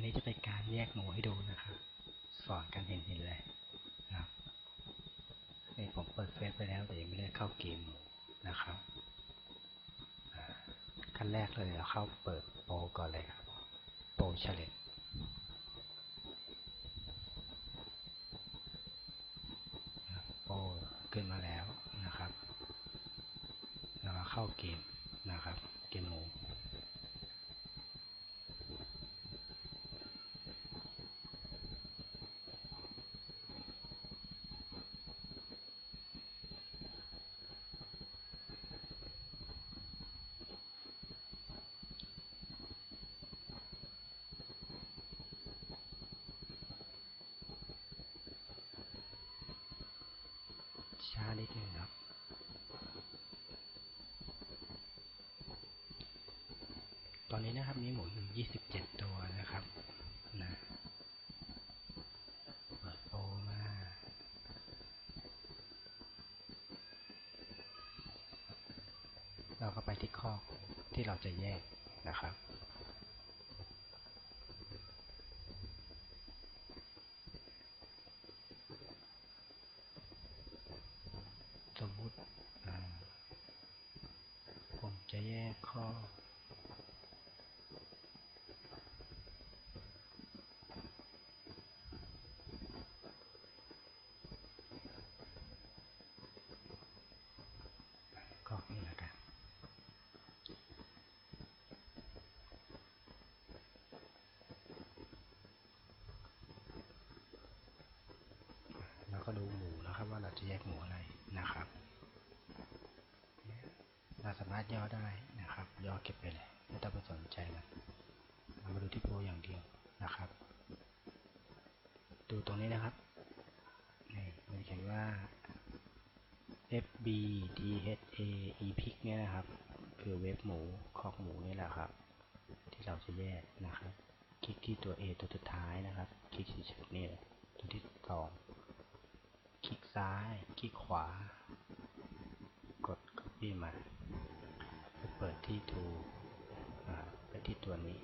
นนี้จะเป็นการแยกหมูให้ดูนะครับ สอนกันเห็นเห็นเลยนะครับนี่ผมเปิดเฟซไปแล้วแต่ยังไม่ได้เข้าเกมนะครับขั้นแรกเลยเราเข้าเปิดโปรก่อนเลยครับ โปรเฉลตโปรขึ้นมาแล้วนะครับแล้วเราเข้าเกมนะครับ เกมหมู ช้า นิดนึงครับตอนนี้นะครับมีหมูอยู่ 27 ตัวนะครับ นะเปิดโปมา เราก็ไปที่คอกที่เราจะแยกนะครับ สมมุติอ่าผมจะแยกข้อ ก็นี่แล้วกัน แล้วก็ดูหมูนะครับว่า เราจะแยกหมูอะไรนะครับ เราสามารถย่อได้นะครับ ย่อเก็บไปเลยไม่ต้องไปสนใจมันเรามาดูที่โปรอย่างเดียวนะครับ ดูตรงนี้นะครับนี่มันเขียนว่า FB DHA E พิกเนี่ยนะครับ คือเว็บหมูคอกหมูนี่แหละครับ ที่เราจะแยกนะครับ คลิกที่ตัว A ตัวสุดท้ายนะครับ คลิกที่เฉยๆนี่เลยตัวที่สองคลิก ซ้าย คลิกขวา กด copy มาไปเปิดที่ทูไปที่ตัวนี้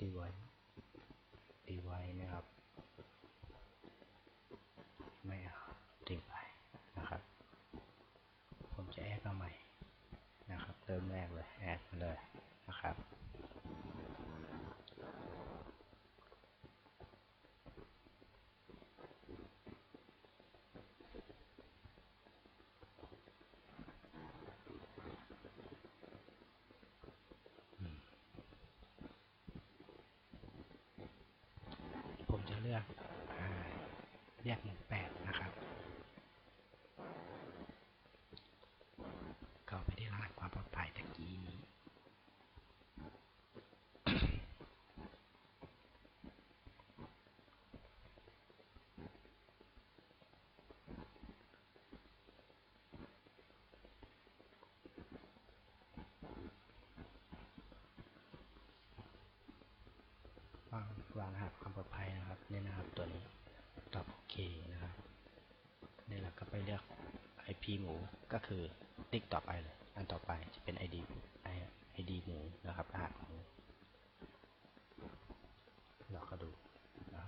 device device นะครับ ไม่เอาทิ้งไปนะครับ ผมจะแอดมาใหม่นะครับ เริ่มแรกเลย แอดมาเลยนะครับ ผมจะเลือกอ่า แยกหนึ่งแปดนะครับ เข้าไปที่รหัสความปลอดภัยตะกี้นี้วางวางรหัสความปลอดภัยนะครับเนี่ยนะครับตัวนี้ ตอบโอเคนะครับนี่เราก็ไปเลือก IP หมูก็คือติ๊กต่อไปเลย อันต่อไปจะเป็น ID ID หมูนะครับรหัสหมูเราก็ดูนะ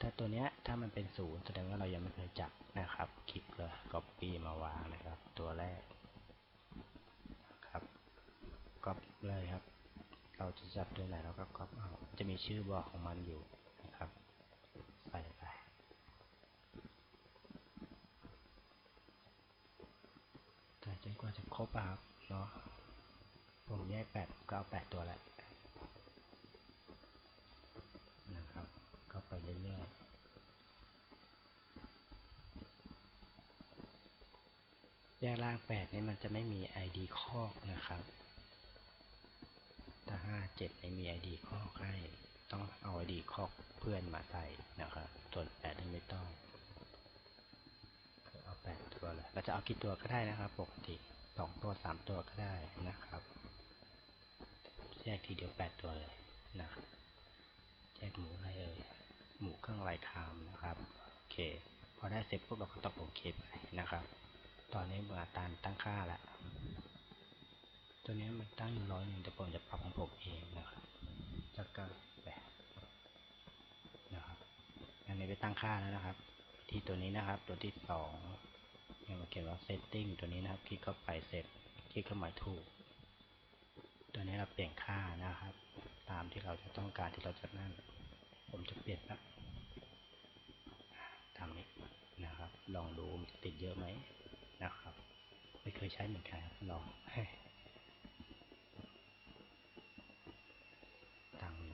ถ้าตัวเนี้ยถ้ามันเป็นศูนย์แสดงว่าเรายังไม่เคยจับนะครับ คลิกเลย copy มาวางนะครับ ตัวแรกครับก๊อปเลยครับ เราจะจับตัวไหนเราก็ก๊อปเอาจะมีชื่อบอกของมันอยู่นะครับ ใส่ไป แต่จนกว่าจะ ครบอะครับเนาะผมแยกแปดก็เอาแปดตัวแหละนะครับ ก็ไปเรื่อยๆแยกล่างแปดนี่มันจะไม่มี ID คอกนะครับ ถ้าห้าเจ็ดไม่มีไอดีคอกให้ ต้องเอาไอดีคอกเพื่อนมาใส่นะครับ ส่วนแปดนี่ไม่ต้อง เลยเราจะเอากี่ตัวก็ได้นะครับ ปกติสองตัวสามตัวก็ได้นะครับ แยกทีเดียวแปดตัวเลยนะครับแยกหมูอะไรเอ่ยหมูเครื่องลายคามนะครับโอเค พอได้เสร็จปุ๊บเราก็ต้องโอเคไปนะครับ ตอนนี้มาตามตั้งค่าแล้วตัวนี้มันตั้งอยู่ร้อยหนึ่งแต่ผมจะปรับของผมเองนะครับจากก็แปดนะครับ อันนี้ไปตั้งค่าแล้วนะครับ ที่ตัวนี้นะครับ ตัวที่สอง เนี่ยมาเขียนว่า setting ตัวนี้นะครับ คลิกเข้าไปเสร็จ คลิกเข้ามาถูก ตัวนี้เราเปลี่ยนค่านะครับ ตามที่เราจะต้องการที่เราจะนั่น ผมจะเปลี่ยนนะทำนี้นะครับ ลองดูมันจะติดเยอะไหมนะครับ ไม่เคยใช้เหมือนกันลอง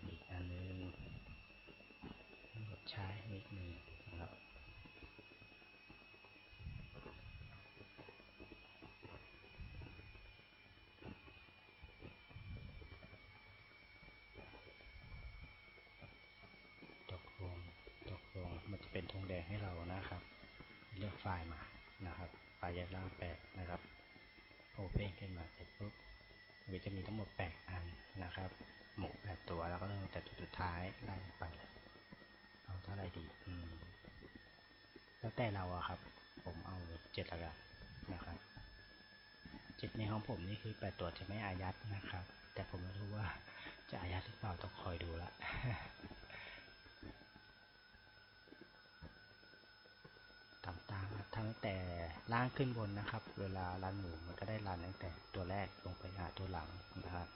อีกอันนึงกดใช้นิดนึงนะครับ ตกลงตกลงมันจะเป็นธงแดง ให้เรานะครับ เลือกไฟล์มานะครับ ไฟล์ยัดล่างแปดนะครับโอเพนขึ้นมาเสร็จปุ๊บมันจะมีทั้งหมดแปดอันนะครับ หมูแปดตัวแล้วก็เริ่มแต่ตัวสุดท้ายไล่ไปเอาเท่าไหรดีอืมแล้วแต่เราอะครับ ผมเอาเจ็ดละกันนะครับเจ็ดในของผมนี่คือแปดตัวจะไม่อายัดนะครับ แต่ผมไม่รู้ว่าจะอายัดหรือเปล่าต้องคอยดูละ ต่างๆครับทั้ง แต่ล่างขึ้นบนนะครับ เวลารันหมูมันก็ได้รันตั้งแต่ตัวแรกลงไปหาตัวหลังนะครับ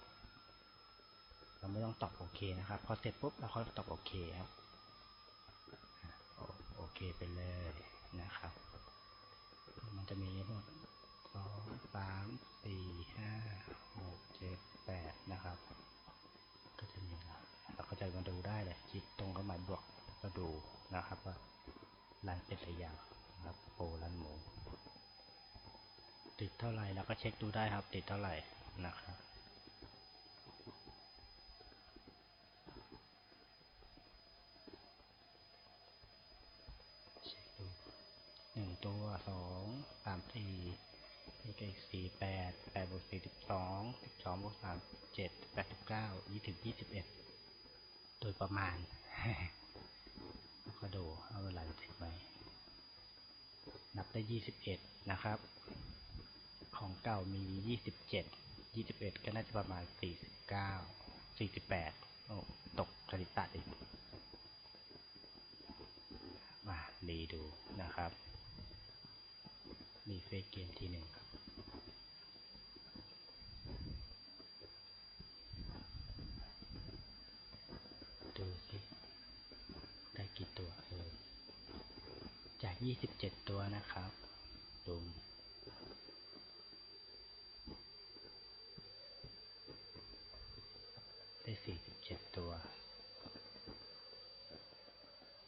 เราไม่ต้องตอบโอเคนะครับ พอเสร็จปุ๊บเราค่อยตอบโอเคครับโอโอเคไปเลยนะครับ มันจะมีทั้งหมดสองสามสี่ห้าหกเจ็ดแปดนะครับ ก็จะมีนะเราก็จะมาดูได้เลยคลิกตรงเข้ามายบวกก็ดูนะครับว่ารันเป็นหรือยังนะครับโปรรันหมู ติดเท่าไหร่เราก็เช็คดูได้ครับ ติดเท่าไหร่นะครับเช็คดูหนึ่งตัวสองสามสี่อีกอีกสี่แปดแปดบวกสี่สิบสองสิบสองบวกสามเจ็ดแปดสิบเก้ายี่สิบยี่สิบเอ็ดโดยประมาณก็ดูเอาเวลาเสร็จไหมนับได้ยี่สิบเอ็ดนะครับ เก่ามียี่สิบเจ็ดยี่สิบเอ็ดก็น่าจะประมาณสี่สิบเก้าสี่สิบแปดโอ้ตกคณิตศาสตร์อีกมารีดูนะครับรีเฟซเกมทีหนึ่งครับดูสิได้กี่ตัวเออจาก 27 ตัวนะครับดูได้ ตัว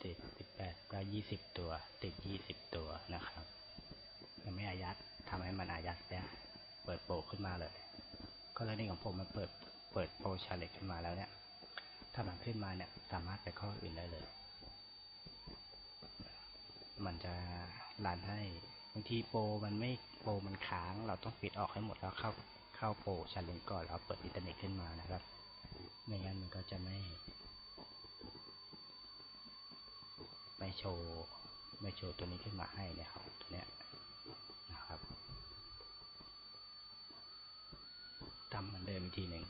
ติด18ก็20ตัว ติด20ตัวนะครับยังไม่อายัดทำให้มันอายัดได้เปิดโปรขึ้นมาเลยกรณีของผมมันเปิดเปิดโปรชาเลตขึ้นมาแล้วเนี่ย ถ้ามันขึ้นมาเนี่ยสามารถไปข้ออื่นได้เลย มันจะรันให้บางทีโปรมันไม่โปรมันค้าง เราต้องปิดออกให้หมดแล้วเข้าเข้าโปรชาเลนก่อนแล้วเปิดอินเทอร์เน็ตขึ้นมานะครับ ไม่งั้นมันก็จะไม่ ไม่โชว์ไม่โชว์ตัวนี้ขึ้นมาให้เนี่ยครับตัวเนี้ยนะครับทำเหมือนเดิมทีหนึ่ง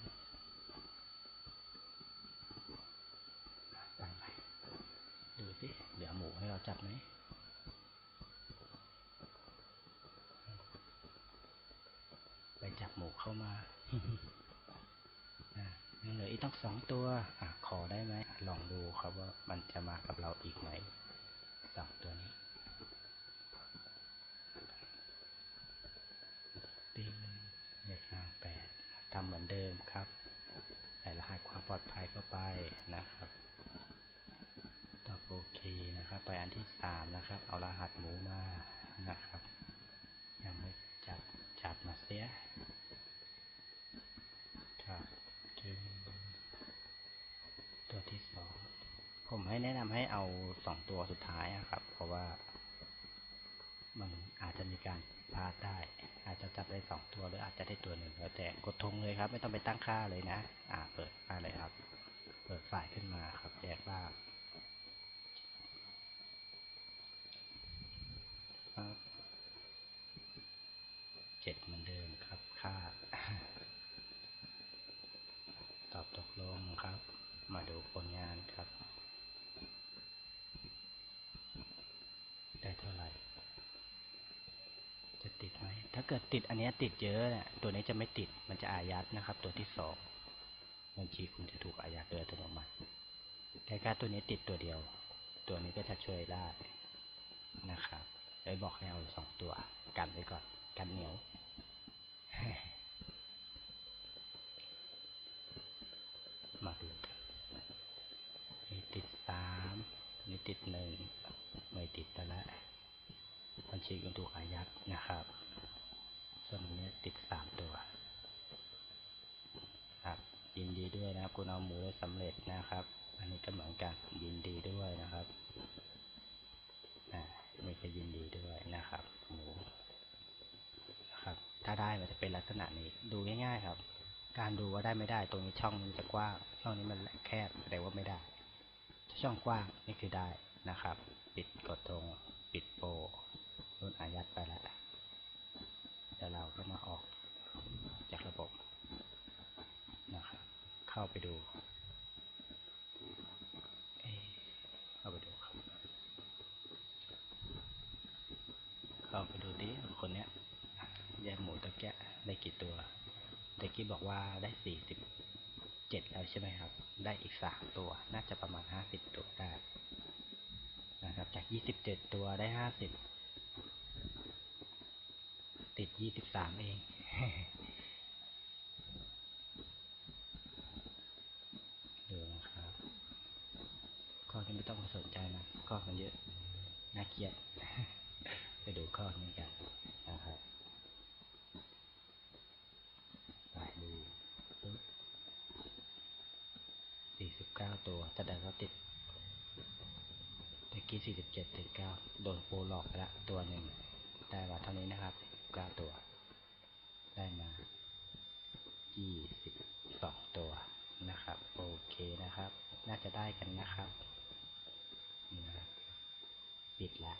ตั้งไปดูสิเหลือหมูให้เราจับไหมไปจับหมูเข้ามา ยังเหลืออีกต้องสองตัวอขอได้ไหม ลองดูครับว่ามันจะมากับเราอีกไหมสองตัวนี้ติ้งเลขห้าแปดทำเหมือนเดิมครับใส่รหัสความปลอดภัยเข้าไปนะครับตอบโอเคนะครับ ไปอันที่สามนะครับ เอารหัสหมูมานะครับ ยังไม่จับจับมาเสีย ครับจึงตัวที่สอง ผมให้แนะนำให้เอาสองตัวสุดท้ายอะครับ เพราะว่ามันอาจจะมีการพลาดได้ อาจจะจับได้สองตัวหรืออาจจะได้ตัวหนึ่งแล้วแต่กดธงเลยครับ ไม่ต้องไปตั้งค่าเลยนะ อ่า เปิดมาเลยครับ เปิดฝ่ายขึ้นมาครับแยกล่างเจ็ดเหมือนเดิมครับ ค่า ตอบตกลงครับ มาดูผลงานครับ ได้เท่าไหร่ จะติดไหม ถ้า เกิดติดอันนี้ติดเยอะเนี่ยตัวนี้จะไม่ติดมันจะอายัดนะครับ ตัวที่สองบัญชีคุณจะถูกอายัดโดยอัตโนมัติแต่การตัวนี้ติดตัวเดียว ตัวนี้ก็จะช่วยได้นะครับเลยบอกให้เอาสองตัว กันไว้ก่อน กันเหนียวมาดูนี่ติดสามนี่ติดหนึ่งไม่ติดแต่ละบัญชีคุณถูกอายัดนะครับ ส่วนนี้ติดสามตัว ครับยินดีด้วยนะครับ คุณเอาหมูได้สำเร็จนะครับ อันนี้ก็เหมือนกันยินดีด้วยนะครับอ่านี่ก็ยินดีด้วยนะครับ หมูนะครับ ถ้าได้มันจะเป็นลักษณะนี้ ดูง่าย ๆ ครับ การดูว่าได้ไม่ได้ ตรงนี้ช่องมันจะกว้างช่องนี้มันแคบแสดงว่าไม่ได้ถ้าช่องกว้างนี่คือได้นะครับ ปิดกดตรง ปิดโปรโดนอายัดไปแล้ว เดี๋ยวเราก็มาออกจากระบบนะครับเข้าไปดูเอเข้าไปดูครับ เข้าไปดูดิคนเนี้ยแยกหมูตะแกะได้กี่ตัวตะกี้บอกว่าได้สี่สิบเจ็ดแล้วใช่ไหมครับ ได้อีกสามตัว น่าจะประมาณห้าสิบตัวได้นะครับ จากยี่สิบเจ็ดตัวได้ห้าสิบ ติดยี่สิบสามเองดูนะครับข้อนี้ไม่ต้องมาสนใจนะข้อมันเยอะน่าเกลียดไปดูข้อนี้กันนะครับไปดูสี่สิบเก้าตัวแสดงว่าติดตะกี้สี่สิบเจ็ดติดเก้าโดนโปรหลอกไปละตัวหนึ่ง ได้มาเท่านี้นะครับเก้าตัว ได้มายี่สิบสองตัวนะครับ โอเคนะครับ น่าจะได้ กันนะครับนี่นะครับ ปิดละ